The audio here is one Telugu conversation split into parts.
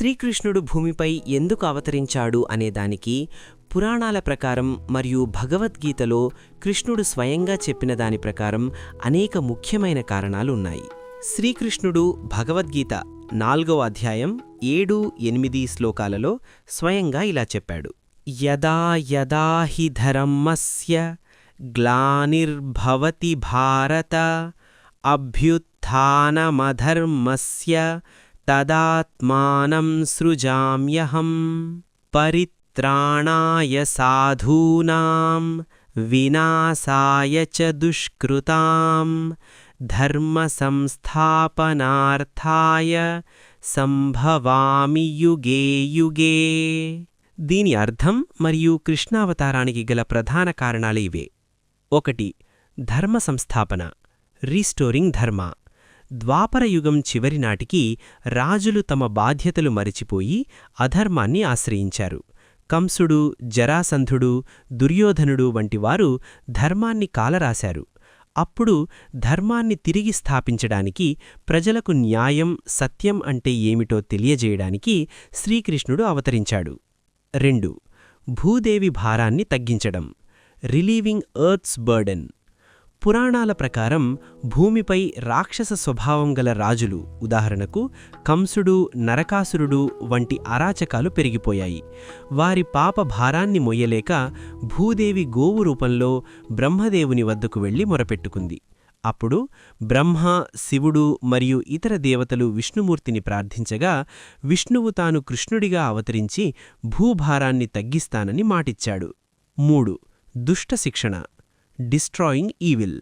శ్రీకృష్ణుడు భూమిపై ఎందుకు అవతరించాడు అనేదానికి పురాణాల ప్రకారం మరియు భగవద్గీతలో కృష్ణుడు స్వయంగా చెప్పిన దాని ప్రకారం అనేక ముఖ్యమైన కారణాలు ఉన్నాయి శ్రీకృష్ణుడు భగవద్గీత నాల్గవ అధ్యాయం ఏడు ఎనిమిది శ్లోకాలలో స్వయంగా ఇలా చెప్పాడు. యదా యదా హి ధర్మస్య గ్లానిర్భవతి భారత అభ్యుత్థానమధర్మస్య తదాత్మానం సృజామ్యహం పరిత్రాణాయ సాధూనాం వినాశాయ చ దుష్కృతాం ధర్మ సంస్థాపనార్థాయ సంభవామి యుగే యుగే దీని అర్థం మరియు కృష్ణావతారానికి గల ప్రధాన కారణాలు ఇవే. ఒకటి ధర్మ సంస్థాపన రీస్టోరింగ్ ధర్మ. ద్వాపరయుగం చివరి నాటికి రాజులు తమ బాధ్యతలు మరిచిపోయి అధర్మాన్ని ఆశ్రయించారు. కంసుడు జరాసంధుడు దుర్యోధనుడు వంటివారు ధర్మాన్ని కాలరాశారు. అప్పుడు ధర్మాన్ని తిరిగి స్థాపించడానికి ప్రజలకు న్యాయం సత్యం అంటే ఏమిటో తెలియజేయడానికి శ్రీకృష్ణుడు అవతరించాడు. రెండు. భూదేవి భారాన్ని తగ్గించడం. Relieving earth's burden. పురాణాల ప్రకారం భూమిపై రాక్షస స్వభావం గల రాజులు ఉదాహరణకు కంసుడు నరకాసురుడు వంటి అరాచకాలు పెరిగిపోయాయి. వారి పాప భారాన్ని మొయ్యలేక భూదేవి గోవు రూపంలో బ్రహ్మదేవుని వద్దకు వెళ్ళి మొరపెట్టుకుంది. అప్పుడు బ్రహ్మ శివుడు మరియు ఇతర దేవతలు విష్ణుమూర్తిని ప్రార్థించగా విష్ణువు తాను కృష్ణుడిగా అవతరించి భూభారాన్ని తగ్గిస్తానని మాటిచ్చాడు. మూడు. దుష్ట శిక్షణ. Destroying evil.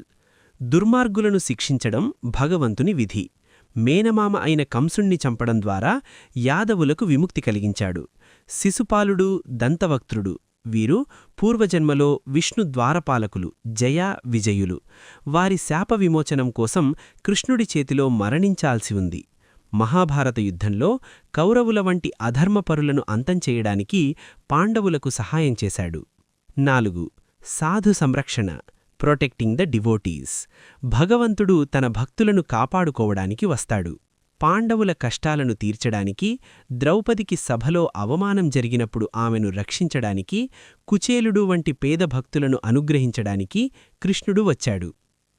దుర్మార్గులను శిక్షించడం భగవంతుని విధి. మేనమామ అయిన కంసుణ్ణి చంపడం ద్వారా యాదవులకు విముక్తి కలిగించాడు. శిశుపాలుడు దంతవక్త్రుడు. వీరు పూర్వజన్మలో విష్ణు ద్వారపాలకులు జయ విజయులు. వారి శాప విమోచనం కోసం కృష్ణుడి చేతిలో మరణించాల్సి ఉంది. మహాభారత యుద్ధంలో కౌరవుల వంటి అధర్మపరులను అంతం చేయడానికి పాండవులకు సహాయం చేశాడు. నాలుగు సాధు సంరక్షణ ప్రొటెక్టింగ్ ద డివోటీస్ భగవంతుడు తన భక్తులను కాపాడుకోవడానికి వస్తాడు. పాండవుల కష్టాలను తీర్చడానికి ద్రౌపదికి సభలో అవమానం జరిగినప్పుడు ఆమెను రక్షించడానికి కుచేలుడు వంటి పేద భక్తులను అనుగ్రహించడానికి కృష్ణుడు వచ్చాడు.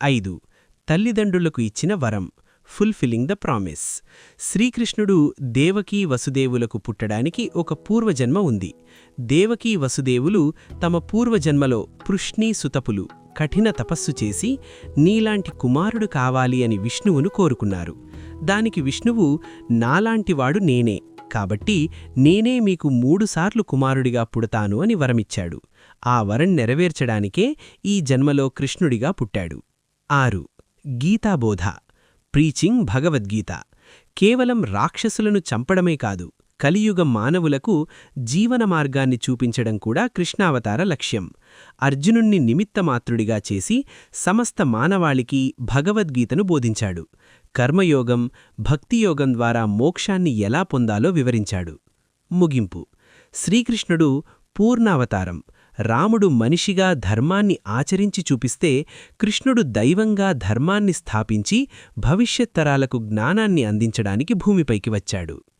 ఐదు. తల్లిదండ్రులకు ఇచ్చిన వరం. ఫుల్ఫిల్లింగ్ ద ప్రామిస్ శ్రీకృష్ణుడు దేవకీ వసుదేవులకు పుట్టడానికి ఒక పూర్వజన్మ ఉంది. దేవకీ వసుదేవులు తమ పూర్వజన్మలో పృష్ణీ సుతపులు కఠిన తపస్సు చేసి నీలాంటి కుమారుడు కావాలి అని విష్ణువును కోరుకున్నారు. దానికి విష్ణువు నాలాంటివాడు నేనే కాబట్టి నేనే మీకు మూడుసార్లు కుమారుడిగా పుడతాను అని వరమిచ్చాడు. ఆ వరం నెరవేర్చడానికే ఈ జన్మలో కృష్ణుడిగా పుట్టాడు. ఆరు. గీతాబోధ. ప్రీచింగ్ భగవద్గీత. కేవలం రాక్షసులను చంపడమే కాదు కలియుగ మానవులకు జీవన మార్గాన్ని చూపించడం కూడా కృష్ణావతార లక్ష్యం. అర్జునుణ్ణి నిమిత్తమాత్రుడిగా చేసి సమస్త మానవాళికి భగవద్గీతను బోధించాడు. కర్మయోగం భక్తియోగం ద్వారా మోక్షాన్ని ఎలా పొందాలో వివరించాడు. ముగింపు. శ్రీకృష్ణుడు పూర్ణావతారం. రాముడు మనిషిగా ధర్మాన్ని ఆచరించి చూపిస్తే కృష్ణుడు దైవంగా ధర్మాన్ని స్థాపించి భవిష్యత్తరాలకు జ్ఞానాన్ని అందించడానికి భూమిపైకి వచ్చాడు.